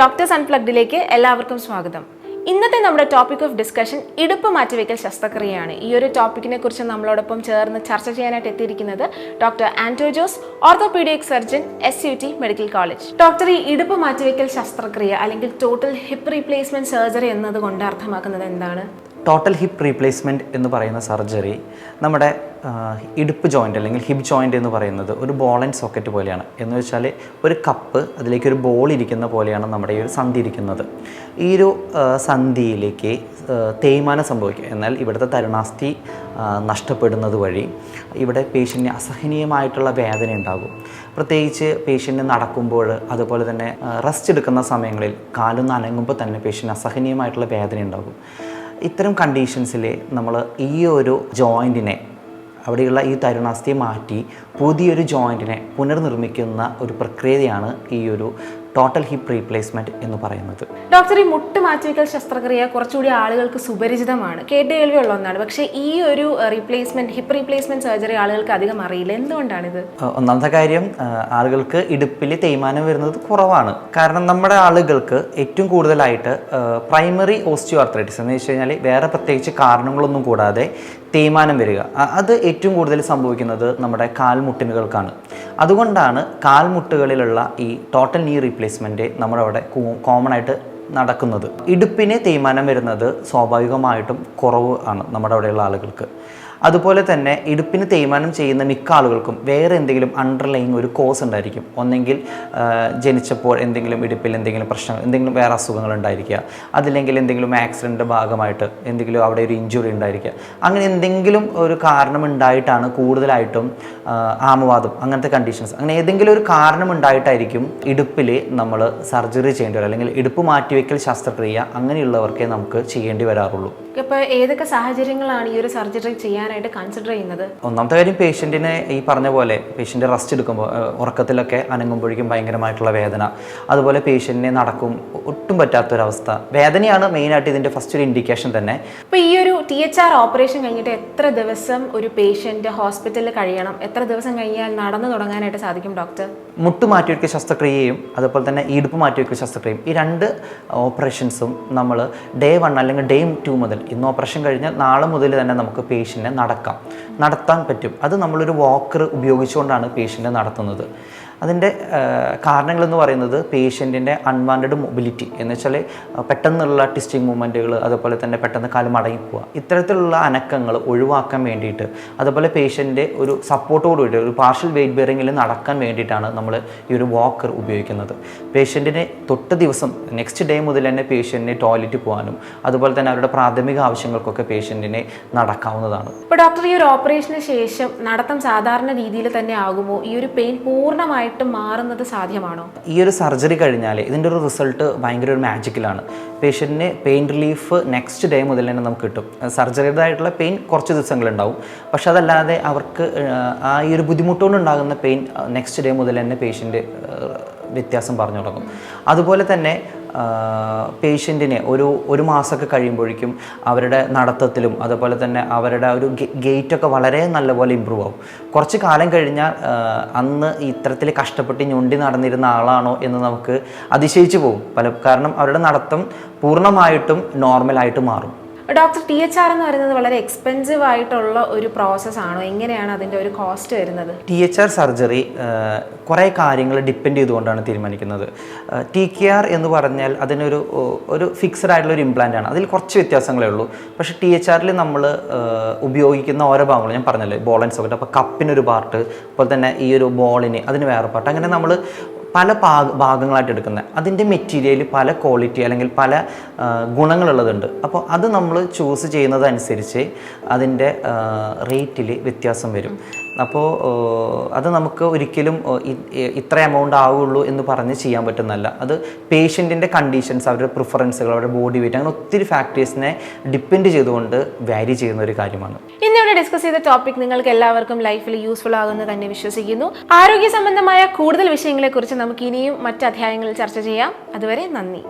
Doctors അൺപ്ലഗ്ഡിലേക്ക് എല്ലാവർക്കും സ്വാഗതം. ഇന്നത്തെ നമ്മുടെ ടോപ്പിക് ഓഫ് ഡിസ്കഷൻ ഇടുപ്പ് മാറ്റിവെക്കൽ ശസ്ത്രക്രിയയാണ്. ഈ ഒരു ടോപ്പിക്കിനെ കുറിച്ച് നമ്മളോടൊപ്പം ചേർന്ന് ചർച്ച ചെയ്യാനായിട്ട് എത്തിയിരിക്കുന്നത് doctor Anto Jose orthopaedic surgeon S U T medical college doctor ഈ ഇടുപ്പ് മാറ്റിവെക്കൽ ശസ്ത്രക്രിയ അല്ലെങ്കിൽ ടോട്ടൽ ഹിപ്പ് റീപ്ലേസ്മെന്റ് സർജറി എന്നതുകൊണ്ട് അർത്ഥമാക്കുന്നത് എന്താണ്? ടോട്ടൽ ഹിപ്പ് റീപ്ലേസ്മെന്റ് എന്ന് പറയുന്ന സർജറി നമ്മുടെ ഇടുപ്പ് ജോയിന്റ് അല്ലെങ്കിൽ ഹിപ്പ് ജോയിന്റ് എന്ന് പറയുന്നത് ഒരു ബോൾ ആൻഡ് സോക്കറ്റ് പോലെയാണ്. എന്ന് വെച്ചാൽ ഒരു കപ്പ് അതിലേക്ക് ഒരു ബോൾ ഇരിക്കുന്ന പോലെയാണ് നമ്മുടെ ഈ ഒരു സന്ധി ഇരിക്കുന്നത്. ഈ ഒരു സന്ധിയിലേക്ക് തേയ്മാനം സംഭവിക്കും. എന്നാൽ ഇവിടുത്തെ തരുണാസ്ഥി നഷ്ടപ്പെടുന്നത് വഴി ഇവിടെ പേഷ്യന്റിന് അസഹനീയമായിട്ടുള്ള വേദന ഉണ്ടാകും. പ്രത്യേകിച്ച് പേഷ്യന്റ് നടക്കുമ്പോൾ അതുപോലെ തന്നെ റെസ്റ്റ് എടുക്കുന്ന സമയങ്ങളിൽ കാലൊന്ന് അനങ്ങുമ്പോൾ തന്നെ പേഷ്യന്റ് അസഹനീയമായിട്ടുള്ള വേദന ഉണ്ടാകും. ഇത്തരം കണ്ടീഷൻസിൽ നമ്മൾ ഈ ഒരു ജോയിന്റിനെ അവിടെയുള്ള ഈ തരുണാസ്ഥയെ മാറ്റി പുതിയൊരു ജോയിന്റിനെ പുനർനിർമ്മിക്കുന്ന ഒരു പ്രക്രിയയാണ് ഈ ഒരു ടോട്ടൽ ഹിപ്പ് റീപ്ലേസ്മെന്റ് എന്ന് പറയുന്നത്. ഡോക്ടർ ഈ മുട്ട് മാറ്റിവെക്കൽ ശസ്ത്രക്രിയ കുറച്ചുകൂടി ആളുകൾക്ക് സുപരിചിതമാണ്. കേട്ട് കേൾവിയുള്ള ഒന്നാണ്. പക്ഷേ ഈ ഒരു റീപ്ലേസ്മെന്റ് ഹിപ്പ് റീപ്ലേസ്മെന്റ് സർജറി ആളുകൾക്ക് അധികം അറിയില്ല. എന്തുകൊണ്ടാണിത്? ഒന്നാമത്തെ കാര്യം ആളുകൾക്ക് ഇടുപ്പിൽ തേയ്മാനം വരുന്നത് കുറവാണ്. കാരണം നമ്മുടെ ആളുകൾക്ക് ഏറ്റവും കൂടുതലായിട്ട് പ്രൈമറി ഓസ്റ്റിയോ ആർത്രൈറ്റിസ് എന്ന് വെച്ച് കഴിഞ്ഞാൽ വേറെ പ്രത്യേകിച്ച് കാരണങ്ങളൊന്നും കൂടാതെ തേയ്മാനം വരിക. അത് ഏറ്റവും കൂടുതൽ സംഭവിക്കുന്നത് നമ്മുടെ കാൽമുട്ടിനുകൾക്കാണ്. അതുകൊണ്ടാണ് കാൽമുട്ടുകളിലുള്ള ഈ ടോട്ടൽ നീ റീപ്ലേസ്മെന്റ് നമ്മുടെ അവിടെ കോമൺ ആയിട്ട് നടക്കുന്നത്. ഇടുപ്പിന് തേയ്മാനം വരുന്നത് സ്വാഭാവികമായിട്ടും കുറവ് ആണ് നമ്മുടെ അവിടെയുള്ള ആളുകൾക്ക്. അതുപോലെ തന്നെ ഇടുപ്പിന് തേയ്മാനം ചെയ്യുന്ന മിക്ക ആളുകൾക്കും വേറെ എന്തെങ്കിലും അണ്ടർലൈങ് ഒരു കോസ് ഉണ്ടായിരിക്കും. ഒന്നെങ്കിൽ ജനിച്ചപ്പോൾ എന്തെങ്കിലും ഇടുപ്പിൽ എന്തെങ്കിലും പ്രശ്നങ്ങൾ എന്തെങ്കിലും വേറെ അസുഖങ്ങൾ ഉണ്ടായിരിക്കുക. അതില്ലെങ്കിൽ എന്തെങ്കിലും ആക്സിഡന്റ് ഭാഗമായിട്ട് എന്തെങ്കിലും അവിടെ ഒരു ഇഞ്ചുറി ഉണ്ടായിരിക്കുക. അങ്ങനെ എന്തെങ്കിലും ഒരു കാരണം ഉണ്ടായിട്ടാണ് കൂടുതലായിട്ടും ആമവാദം അങ്ങനത്തെ കണ്ടീഷൻസ് അങ്ങനെ ഏതെങ്കിലും ഒരു കാരണം ഉണ്ടായിട്ടായിരിക്കും ഇടുപ്പിൽ നമ്മൾ സർജറി ചെയ്യേണ്ടി വരും അല്ലെങ്കിൽ ഇടുപ്പ് മാറ്റിവെക്കൽ ശസ്ത്രക്രിയ അങ്ങനെയുള്ളവർക്കേ നമുക്ക് ചെയ്യേണ്ടി വരാറുള്ളൂ. ഇപ്പോൾ ഏതൊക്കെ സാഹചര്യങ്ങളാണ് ഈ ഒരു സർജറി ചെയ്യാനായിട്ട് കൺസിഡർ ചെയ്യുന്നത്? ഒന്നാമത്തെ കാര്യം പേഷ്യന്റിനെ ഈ പറഞ്ഞ പോലെ പേഷ്യന്റ് റെസ്റ്റ് എടുക്കുമ്പോൾ ഉറക്കത്തിലൊക്കെ അനങ്ങുമ്പോഴേക്കും ഭയങ്കരമായിട്ടുള്ള വേദന. അതുപോലെ പേഷ്യന്റിനെ നടക്കും ഒട്ടും പറ്റാത്തൊരവസ്ഥ. വേദനയാണ് മെയിനായിട്ട് ഇതിന്റെ ഫസ്റ്റ് ഒരു ഇൻഡിക്കേഷൻ തന്നെ. അപ്പോൾ ഈ ഒരു ടി എച്ച് ആർ ഓപ്പറേഷൻ കഴിഞ്ഞിട്ട് എത്ര ദിവസം ഒരു പേഷ്യന്റ് ഹോസ്പിറ്റലിൽ കഴിയണം? എത്ര ദിവസം കഴിഞ്ഞാൽ നടന്നു തുടങ്ങാനായിട്ട് സാധിക്കും ഡോക്ടർ മുട്ട് മാറ്റിവെക്കൽ ശസ്ത്രക്രിയയും അതുപോലെ തന്നെ ഇടുപ്പ് മാറ്റിവെക്കൽ ശസ്ത്രക്രിയയും ഈ രണ്ട് ഓപ്പറേഷൻസും നമ്മൾ ഡേ വൺ അല്ലെങ്കിൽ ഡേ ടു മുതൽ ഇന്ന് ഓപ്പറേഷൻ കഴിഞ്ഞാൽ നാളെ മുതൽ തന്നെ നമുക്ക് പേഷ്യന്റിനെ നടക്കാം. നടത്താൻ പറ്റും. അത് നമ്മളൊരു വാക്കർ ഉപയോഗിച്ചുകൊണ്ടാണ് പേഷ്യന്റിനെ നടത്തുന്നത്. അതിന്റെ കാരണങ്ങളെന്ന് പറയുന്നത് പേഷ്യന്റിന്റെ അൺവാണ്ടഡ് മൊബിലിറ്റി എന്ന് വെച്ചാൽ പെട്ടെന്നുള്ള ടിസ്റ്റിംഗ് മൂവ്മെന്റുകൾ അതുപോലെ തന്നെ പെട്ടെന്ന് കാൽ മടങ്ങി പോവുക ഇത്തരത്തിലുള്ള അനക്കങ്ങൾ ഒഴിവാക്കാൻ വേണ്ടിയിട്ട് അതുപോലെ പേഷ്യന്റെ ഒരു സപ്പോർട്ടോടുകൂടി ഒരു പാർഷ്യൽ വെയിറ്റ് ബെയറിങ്ങിൽ നടക്കാൻ വേണ്ടിയിട്ടാണ് നമ്മൾ ഈ ഒരു വാക്കർ ഉപയോഗിക്കുന്നത്. പേഷ്യന്റിനെ തൊട്ട് ദിവസം നെക്സ്റ്റ് ഡേ മുതൽ തന്നെ പേഷ്യന്റിനെ ടോയ്ലറ്റിൽ പോകാനും അതുപോലെ തന്നെ അവരുടെ പ്രാഥമിക ആവശ്യങ്ങൾക്കൊക്കെ പേഷ്യന്റിനെ നടക്കാവുന്നതാണ്. ഇപ്പോൾ ഡോക്ടർ ഈ ഒരു ഓപ്പറേഷന് ശേഷം നടത്തം സാധാരണ രീതിയിൽ തന്നെ ആകുമോ? ഈ ഒരു പെയിൻ പൂർണമായിട്ടും മാറുന്നത് സാധ്യമാണോ? ഈ ഒരു സർജറി കഴിഞ്ഞാൽ ഇതിന്റെ ഒരു റിസൾട്ട് ഭയങ്കര ഒരു മാജിക്കലാണ്. പേഷ്യന്റിന് പെയിൻ റിലീഫ് നെക്സ്റ്റ് ഡേ മുതൽ തന്നെ നമുക്ക് കിട്ടും. സർജറിയുടേതായിട്ടുള്ള പെയിൻ കുറച്ച് ദിവസങ്ങളുണ്ടാവും. പക്ഷെ അതല്ലാതെ അവർക്ക് ആ ഈ ഒരു ബുദ്ധിമുട്ടുകൊണ്ടുണ്ടാകുന്ന പെയിൻ നെക്സ്റ്റ് ഡേ മുതൽ തന്നെ പേഷ്യന്റ് വ്യത്യാസം പറഞ്ഞു തുടങ്ങും. അതുപോലെ തന്നെ പേഷ്യന്റിനെ ഒരു ഒരു മാസമൊക്കെ കഴിയുമ്പോഴേക്കും അവരുടെ നടത്തത്തിലും അതുപോലെ തന്നെ അവരുടെ ഒരു ഗേറ്റൊക്കെ വളരെ നല്ലപോലെ ഇമ്പ്രൂവ് ആവും. കുറച്ച് കാലം കഴിഞ്ഞാൽ അന്ന് ഇത്തരത്തിൽ കഷ്ടപ്പെട്ട് ഞൊണ്ടി നടന്നിരുന്ന ആളാണോ എന്ന് നമുക്ക് അതിശയിച്ചു പോകും. പല കാരണം അവരുടെ നടത്തം പൂർണമായിട്ടും നോർമലായിട്ട് മാറും. ഡോക്ടർ ടി എച്ച് ആർ എന്ന് പറയുന്നത് വളരെ എക്സ്പെൻസീവ് ആയിട്ടുള്ള ഒരു പ്രോസസ് ആണോ? എങ്ങനെയാണ് അതിന്റെ ഒരു കോസ്റ്റ് വരുന്നത്? ടി എച്ച് ആർ സർജറി കുറേ കാര്യങ്ങൾ ഡിപ്പെൻഡ് ചെയ്തുകൊണ്ടാണ് തീരുമാനിക്കുന്നത്. ടി കെ ആർ എന്ന് പറഞ്ഞാൽ അതിനൊരു ഒരു ഫിക്സഡ് ആയിട്ടുള്ള ഒരു ഇംപ്ലാന്റ് ആണ്. അതിൽ കുറച്ച് വ്യത്യാസങ്ങളേ ഉള്ളൂ. പക്ഷേ ടി എച്ച് ആറിൽ നമ്മൾ ഉപയോഗിക്കുന്ന ഓരോ ഭാഗങ്ങളും ഞാൻ പറഞ്ഞല്ലോ ബോൾ ആൻഡ് സോക്കറ്റ് അപ്പോൾ കപ്പിനൊരു പാർട്ട് അതുപോലെ തന്നെ ഈ ഒരു ബോളിന് അതിന് വേറെ പാർട്ട് അങ്ങനെ നമ്മൾ പല ഭാഗ ഭാഗങ്ങളായിട്ട് എടുക്കുന്നത്. അതിന്റെ മെറ്റീരിയൽ പല ക്വാളിറ്റി അല്ലെങ്കിൽ പല ഗുണങ്ങളുള്ളതുണ്ട്. അപ്പോൾ അത് നമ്മൾ ചൂസ് ചെയ്യുന്നതനുസരിച്ച് അതിന്റെ റേറ്റിൽ വ്യത്യാസം വരും. അപ്പോൾ അത് നമുക്ക് ഒരിക്കലും ഇത്ര എമൗണ്ട് ആവുള്ളൂ എന്ന് പറഞ്ഞ് ചെയ്യാൻ പറ്റുന്നതല്ല. അത് പേഷ്യന്റിന്റെ കണ്ടീഷൻസ് അവരുടെ പ്രിഫറൻസുകൾ അവരുടെ ബോഡി വെയിറ്റ് അങ്ങനെ ഒത്തിരി ഫാക്ടേഴ്സിനെ ഡിപ്പെൻഡ് ചെയ്തുകൊണ്ട് വാരി ചെയ്യുന്ന ഒരു കാര്യമാണ്. ഇന്ന് ഇവിടെ ഡിസ്കസ് ചെയ്ത ടോപ്പിക് നിങ്ങൾക്ക് എല്ലാവർക്കും ലൈഫിൽ യൂസ്ഫുൾ ആകുമെന്ന് തന്നെ വിശ്വസിക്കുന്നു. ആരോഗ്യ സംബന്ധമായ കൂടുതൽ വിഷയങ്ങളെക്കുറിച്ച് നമുക്ക് ഇനിയും മറ്റു അധ്യായങ്ങളിൽ ചർച്ച ചെയ്യാം. അതുവരെ നന്ദി.